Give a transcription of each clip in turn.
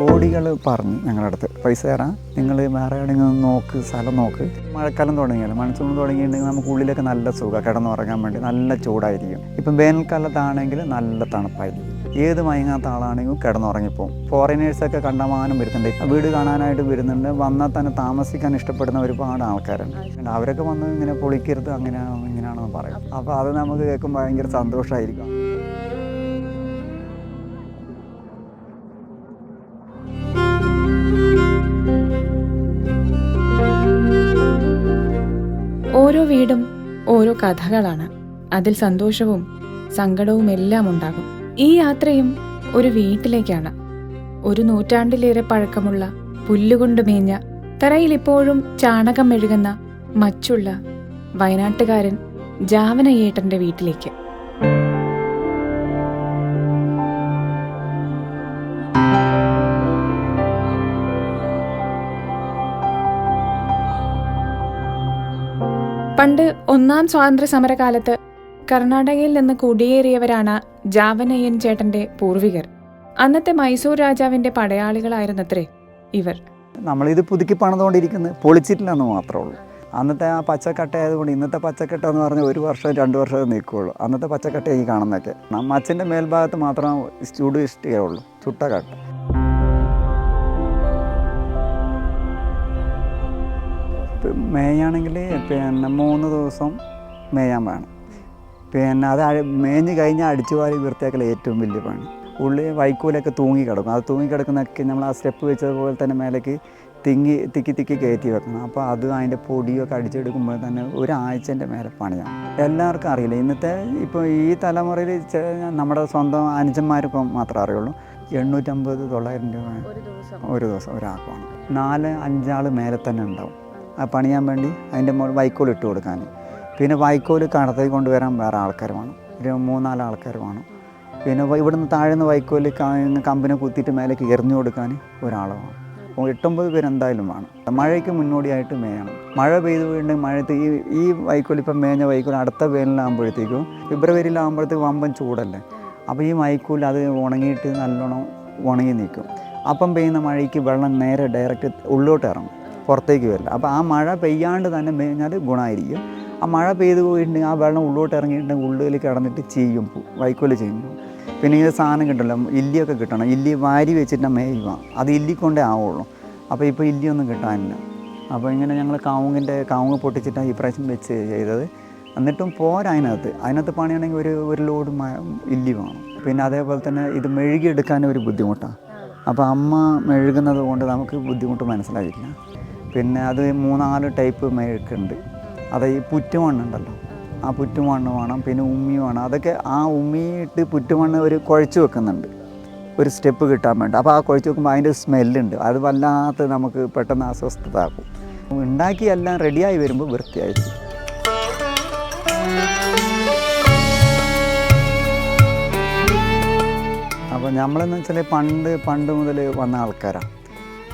കോടികൾ പറഞ്ഞു ഞങ്ങളുടെ അടുത്ത്. പൈസ തരാം. നിങ്ങൾ വേറെ എവിടെയെങ്കിലും നോക്ക് സ്ഥലം നോക്ക്. മഴക്കാലം തുടങ്ങിയാലും? മൺസൂൺ തുടങ്ങിയിട്ടുണ്ടെങ്കിൽ നമുക്ക് ഉള്ളിലൊക്കെ നല്ല സുഖം കിടന്നുറങ്ങാൻ വേണ്ടി നല്ല ചൂടായിരിക്കും. ഇപ്പം വേനൽക്കാലത്താണെങ്കിൽ നല്ല തണുപ്പായിരിക്കും. ഏത് മയങ്ങാത്ത ആളാണെങ്കിലും കിടന്നുറങ്ങിപ്പോവും. ഫോറിനേഴ്സൊക്കെ കണ്ടമാനം വരുന്നുണ്ട്. വീട് കാണാനായിട്ട് വരുന്നുണ്ട്. വന്നാൽ തന്നെ താമസിക്കാൻ ഇഷ്ടപ്പെടുന്ന ഒരുപാട് ആൾക്കാരുണ്ട്. അവരൊക്കെ വന്ന് ഇങ്ങനെ പൊളിക്കരുത് അങ്ങനെയാണോ ഇങ്ങനെയാണെന്ന് പറയും. അപ്പോൾ അത് നമുക്ക് കേൾക്കുമ്പോൾ ഭയങ്കര സന്തോഷമായിരിക്കും. കഥകളാണ്. അതിൽ സന്തോഷവും സങ്കടവും എല്ലാം ഉണ്ടാകും. ഈ യാത്രയും ഒരു വീട്ടിലേക്കാണ്. ഒരു നൂറ്റാണ്ടിലേറെ പഴക്കമുള്ള പുല്ലുകൊണ്ട് മേഞ്ഞ തറയിൽ ഇപ്പോഴും ചാണകം മെഴുകുന്ന മച്ചുള്ള വയനാട്ടുകാരൻ ജാവനയേട്ടന്റെ വീട്ടിലേക്ക്. ഒന്നാം സ്വാതന്ത്ര്യ സമരകാലത്ത് കർണാടകയിൽ നിന്ന് കുടിയേറിയവരാണ് ജാവനയ്യൻ ചേട്ടന്റെ പൂർവികർ. അന്നത്തെ മൈസൂർ രാജാവിന്റെ പടയാളികളായിരുന്നത്രേ ഇവർ. നമ്മളിത് പുതുക്കി പണിതുകൊണ്ടിരിക്കുന്നത് പൊളിച്ചിട്ടില്ലെന്ന് മാത്രമേ ഉള്ളൂ അന്നത്തെ ആ പച്ചക്കട്ട ആയതുകൊണ്ട് ഇന്നത്തെ പച്ചക്കട്ട എന്ന് പറഞ്ഞാൽ ഒരു വർഷം രണ്ട് വർഷം നിൽക്കുകയുള്ളൂ. അന്നത്തെ പച്ചക്കട്ട ഈ കാണുന്നതൊക്കെ. നമ്മ അച്ഛന്റെ മേൽഭാഗത്ത് മാത്രം ചൂട് ഇഷ്ടമേ ചുട്ട കട്ട. മേയാണെങ്കിൽ പിന്നെ മൂന്ന് ദിവസം മേയാൻ വേണം. പിന്നെ അത് മേഞ്ഞ് കഴിഞ്ഞാൽ അടിച്ചു വാരി വൃത്തിയാക്കൽ ഏറ്റവും വലിയ പണി. ഉള്ളിൽ വൈക്കോലൊക്കെ തൂങ്ങി കിടക്കും. അത് തൂങ്ങി കിടക്കുന്നതൊക്കെ നമ്മൾ ആ സ്റ്റെപ്പ് വെച്ചതുപോലെ തന്നെ മേലേക്ക് തിങ്ങി തിക്കി തിക്കി കയറ്റി വെക്കണം. അപ്പോൾ അത് അതിന്റെ പൊടിയൊക്കെ അടിച്ചെടുക്കുമ്പോൾ തന്നെ ഒരാഴ്ചന്റെ മേലെ പണിയാണ്. എല്ലാവർക്കും അറിയില്ല. ഇന്നത്തെ ഇപ്പോൾ ഈ തലമുറയിൽ നമ്മുടെ സ്വന്തം അനുജന്മാർക്കും മാത്രമേ അറിയുള്ളൂ. എണ്ണൂറ്റമ്പത് തൊള്ളായിരം രൂപ ഒരു ദിവസം. ഒരാൾക്കാണ് നാല് അഞ്ചാൾ മേലെ തന്നെ ഉണ്ടാവും. പണിയാൻ വേണ്ടി അതിന്റെ മുകളിൽ വൈക്കോൽ ഇട്ട് കൊടുക്കാൻ. പിന്നെ വൈക്കോൽ കടത്തി കൊണ്ടുവരാൻ വേറെ ആൾക്കാർ വേണം. ഒരു മൂന്നാൽ ആൾക്കാർ വേണം. പിന്നെ ഇവിടുന്ന് താഴെ നിന്ന് വൈക്കോൽ കമ്പിനെ കുത്തിയിട്ട് മേലേക്ക് എറിഞ്ഞു കൊടുക്കാൻ ഒരാൾ വേണം. അപ്പോൾ എട്ടൊമ്പത് പേര് എന്തായാലും വേണം. മഴയ്ക്ക് മുന്നോടിയായിട്ട് മേയണം. മഴ പെയ്തു വീണ്ടെങ്കിൽ മഴയത്ത് ഈ ഈ വൈക്കോൽ ഇപ്പം മേഞ്ഞ വൈക്കോൽ അടുത്ത വേനലാകുമ്പോഴത്തേക്കും ഫെബ്രുവരിയിലാകുമ്പോഴത്തേക്കും വമ്പൻ ചൂടല്ലേ? അപ്പോൾ ഈ വൈക്കോൽ അത് ഉണങ്ങിയിട്ട് നല്ലോണം ഉണങ്ങി നിൽക്കും. അപ്പം പെയ്യുന്ന മഴയ്ക്ക് വെള്ളം നേരെ ഡയറക്റ്റ് ഉള്ളോട്ട് ഇറങ്ങും. പുറത്തേക്ക് വരില്ല. അപ്പോൾ ആ മഴ പെയ്യാണ്ട് തന്നെ മേഞ്ഞാൽ ഗുണമായിരിക്കും ആ മഴ പെയ്ത് പോയിട്ടുണ്ടെങ്കിൽ ആ വെള്ളം ഉള്ളോട്ട് ഇറങ്ങിയിട്ടുണ്ടെങ്കിൽ ഉള്ളിൽ കിടന്നിട്ട് ചെയ്യും വൈക്കോൽ ചെയ്യും. പിന്നെ ഈ സാധനം കിട്ടല്ലോ ഇല്ലിയൊക്കെ കിട്ടണം. ഇല്ലി വാരി വെച്ചിട്ട് മേയുക അത് ഇല്ലിക്കൊണ്ടേ ആവുള്ളൂ. അപ്പോൾ ഇപ്പോൾ ഇല്ലിയൊന്നും കിട്ടാനില്ല. അപ്പോൾ ഇങ്ങനെ ഞങ്ങൾ കാവുങ്ങിന്റെ കാവുങ്ങ് പൊട്ടിച്ചിട്ടാണ് ഈ പ്രാവശ്യം വെച്ച് ചെയ്തത്. എന്നിട്ടും പോരാ അതിനകത്ത്. അതിനകത്ത് പണിയാണെങ്കിൽ ഒരു ഒരു ലോഡ് ഇല്ലി വേണം. പിന്നെ അതേപോലെ തന്നെ ഇത് മെഴുകിയെടുക്കാനൊരു ബുദ്ധിമുട്ടാണ് അപ്പോൾ അമ്മ മെഴുകുന്നത് കൊണ്ട് നമുക്ക് ബുദ്ധിമുട്ട് മനസ്സിലായില്ല പിന്നെ അത് മൂന്നാൽ ടൈപ്പ് മെഴുക്കുണ്ട് അത് ഈ പുറ്റുമണ്ണുണ്ടല്ലോ. ആ പുറ്റുമണ്ണ് വേണം പിന്നെ ഉമ്മി വേണം. അതൊക്കെ ആ ഉമ്മിയിട്ട് പുറ്റുമണ്ണ് ഒരു കുഴച്ച് വെക്കുന്നുണ്ട്. ഒരു സ്റ്റെപ്പ് കിട്ടാൻ വേണ്ടി. അപ്പോൾ ആ കുഴച്ച് വെക്കുമ്പോൾ അതിന്റെ സ്മെല്ലുണ്ട് അത് വല്ലാത്ത നമുക്ക് പെട്ടെന്ന് അസ്വസ്ഥത ആക്കും ഉണ്ടാക്കി എല്ലാം റെഡിയായി വരുമ്പോൾ വൃത്തിയായിരിക്കും അപ്പോൾ നമ്മളെന്ന് വെച്ചാൽ പണ്ട് പണ്ട് മുതൽ വന്ന ആൾക്കാരാണ്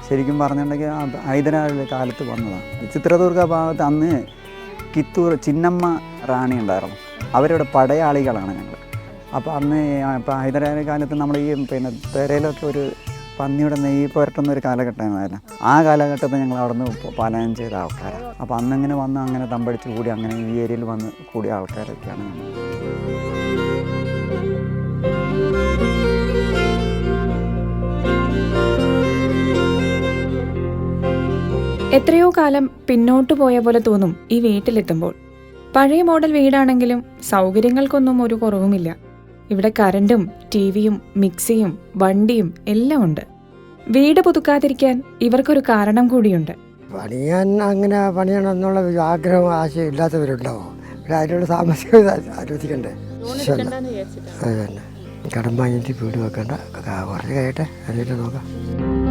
ശരിക്കും പറഞ്ഞിട്ടുണ്ടെങ്കിൽ ഹൈദരാബാദിലെ കാലത്ത് വന്നതാണ് ചിത്രദുർഗ ഭാഗത്ത് അന്ന് കിത്തൂർ ചിന്നമ്മ റാണി ഉണ്ടായിരുന്നു. അവരുടെ പടയാളികളാണ് ഞങ്ങൾ അപ്പോൾ അന്ന് ഇപ്പോൾ ഹൈദരാബാദ് കാലത്ത് നമ്മൾ ഈ പിന്നെ തെരയിലൊക്കെ ഒരു പന്നിയുടെ നെയ്യ് പുരട്ടുന്ന ഒരു കാലഘട്ടമായിരുന്നു. ആ കാലഘട്ടത്തിൽ ഞങ്ങൾ അവിടെ നിന്ന് പാലായനം ചെയ്ത ആൾക്കാരാണ് അപ്പോൾ അന്നിങ്ങനെ വന്ന് അങ്ങനെ തമ്പടിച്ച് കൂടി അങ്ങനെ ഈ ഏരിയയിൽ വന്ന് കൂടിയ ആൾക്കാരൊക്കെയാണ് ഞങ്ങൾ എത്രയോ കാലം പിന്നോട്ടു പോയ പോലെ തോന്നും ഈ വീട്ടിലെത്തുമ്പോൾ. പഴയ മോഡൽ വീടാണെങ്കിലും സൗകര്യങ്ങൾക്കൊന്നും ഒരു കുറവുമില്ല. ഇവിടെ കറണ്ടും ടിവിയും മിക്സിയും വണ്ടിയും എല്ലാം ഉണ്ട്. വീട് പുതുക്കാതിരിക്കാൻ ഇവർക്കൊരു കാരണം കൂടിയുണ്ട്. പണിയാൻ അങ്ങനെ പണിയണം എന്നുള്ള ഒരു ആഗ്രഹം ആശയം ഇല്ലാത്തവരുണ്ടാവും പക്ഷെ അതിനുള്ള സാമ്പത്തിക അത് തന്നെ. കടം വാങ്ങിയിട്ട് വീട് വെക്കണ്ട. കുറച്ച് കഴിയട്ടെ. അതിന് നോക്കാം.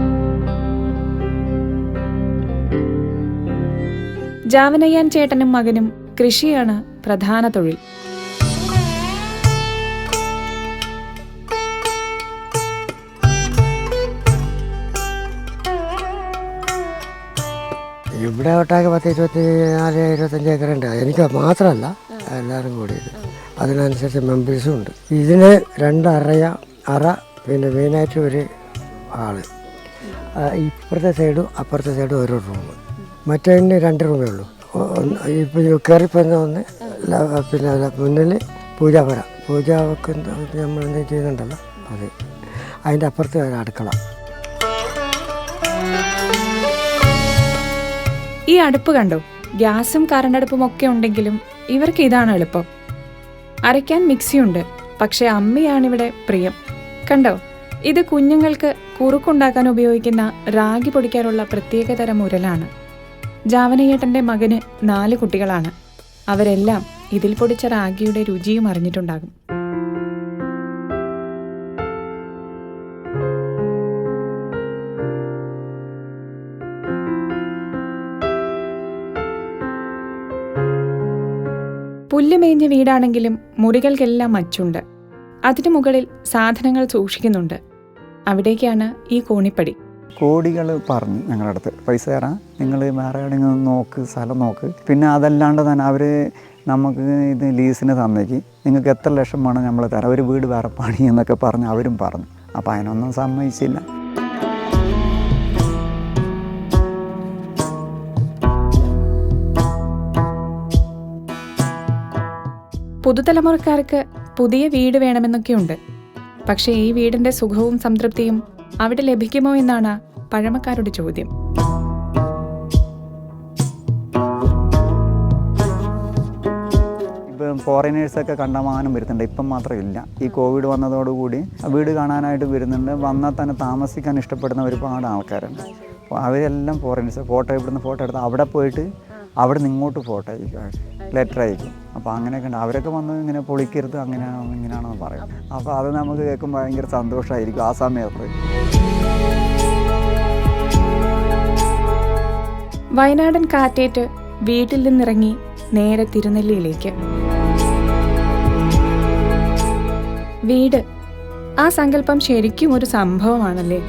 ജാവനയ്യാൻ ചേട്ടനും മകനും കൃഷിയാണ് പ്രധാന തൊഴിൽ. ഇവിടെ ഒട്ടാകെ പത്ത് ഇരുപത്തി നാല് ഇരുപത്തഞ്ച് ഏക്കർ ഉണ്ട്. എനിക്ക് മാത്രമല്ല എല്ലാവരും കൂടി അതിനനുസരിച്ച് മെമ്പേഴ്സും ഉണ്ട്. ഇതിന് രണ്ടറയ അറ പിന്നെ മെയിനായിട്ട് ഒരു ആൾ. ഇപ്പുറത്തെ സൈഡും അപ്പുറത്തെ സൈഡും ഓരോ റൂം മറ്റേതിന് രണ്ട് റൂമേ ഉള്ളൂ. ഇപ്പം കയറിപ്പോന്ന ഒന്ന് പിന്നെ മുന്നിൽ പൂജാപുര പൂജ വെക്കുന്ന നമ്മൾ എന്തെങ്കിലും ചെയ്യുന്നുണ്ടല്ലോ? അത്. അതിന്റെ അപ്പുറത്ത് ഒരു അടുക്കള. ഈ അടുപ്പ് കണ്ടോ? ഗ്യാസും കറണ്ടടുപ്പും ഒക്കെ ഉണ്ടെങ്കിലും ഇവർക്ക് ഇതാണ് എളുപ്പം. അരയ്ക്കാൻ മിക്സിയുണ്ട് പക്ഷെ അമ്മയാണിവിടെ പ്രിയം. കണ്ടോ? ഇത് കുഞ്ഞുങ്ങൾക്ക് കുറുക്കുണ്ടാക്കാൻ ഉപയോഗിക്കുന്ന റാഗി പൊടിക്കാനുള്ള പ്രത്യേകതരം ഉരലാണ്. ജാവനയേട്ടന്റെ മകന് നാല് കുട്ടികളാണ്. അവരെല്ലാം ഇതിൽ പൊടിച്ച റാഗിയുടെ രുചിയും അറിഞ്ഞിട്ടുണ്ടാകും. പുല്ല് മേഞ്ഞ വീടാണെങ്കിലും മുറികൾക്കെല്ലാം മച്ചുണ്ട്. അതിനു മുകളിൽ സാധനങ്ങൾ സൂക്ഷിക്കുന്നുണ്ട്. അവിടേക്കാണ് ഈ കോണിപ്പടി. കോടികൾ പറഞ്ഞു ഞങ്ങളുടെ അടുത്ത്. പൈസ തരാം. നിങ്ങൾ വേറെ എവിടെയെങ്കിലും നോക്ക് സ്ഥലം നോക്ക്. പിന്നെ അതല്ലാണ്ട് തന്നെ അവർ നമുക്ക് ഇത് ലീസിന് തന്നേക്ക്. നിങ്ങൾക്ക് എത്ര ലക്ഷം വേണം നമ്മൾ തരാം. ഒരു വീട് വേറെ പണി എന്നൊക്കെ പറഞ്ഞ് അവരും പറഞ്ഞു. അപ്പോൾ അതിനൊന്നും സമ്മതിച്ചില്ല. പുതുതലമുറക്കാർക്ക് പുതിയ വീട് വേണമെന്നൊക്കെയുണ്ട്. പക്ഷേ ഈ വീടിന്റെ സുഖവും സംതൃപ്തിയും അവിടെ ലഭിക്കുമോ എന്നാണ് പഴമക്കാരുടെ ചോദ്യം. ഇപ്പം ഫോറിനേഴ്സൊക്കെ കണ്ടമാനം വരുന്നുണ്ട്. ഇപ്പം മാത്രം ഇല്ല. ഈ കോവിഡ് വന്നതോടുകൂടി വീട് കാണാനായിട്ട് വരുന്നുണ്ട്. വന്നാൽ തന്നെ താമസിക്കാൻ ഇഷ്ടപ്പെടുന്ന ഒരുപാട് ആൾക്കാരുണ്ട്. അപ്പോൾ അവരെല്ലാം ഫോറിനേഴ്സ് ഫോട്ടോ ഇവിടുന്ന് ഫോട്ടോ എടുത്ത് അവിടെ പോയിട്ട് അവിടെ നിന്ന് ഇങ്ങോട്ട് ഫോട്ടോ ലെറ്റർ അയക്കും. അപ്പോൾ അങ്ങനെയൊക്കെ ഉണ്ട്. അവരൊക്കെ വന്ന് ഇങ്ങനെ പൊളിക്കരുത് അങ്ങനെയാണോ ഇങ്ങനെയാണെന്ന് പറയും. അപ്പോൾ അത് നമുക്ക് കേൾക്കുമ്പോൾ ഭയങ്കര സന്തോഷമായിരിക്കും ആ സമയത്ത്. വയനാടൻ കാറ്റേറ്റ് വീട്ടിൽ നിന്നിറങ്ങി നേരെ തിരുനെല്ലിയിലേക്ക്. വീട്. ആ സങ്കല്പം ശരിക്കും ഒരു സംഭവമാണല്ലേ?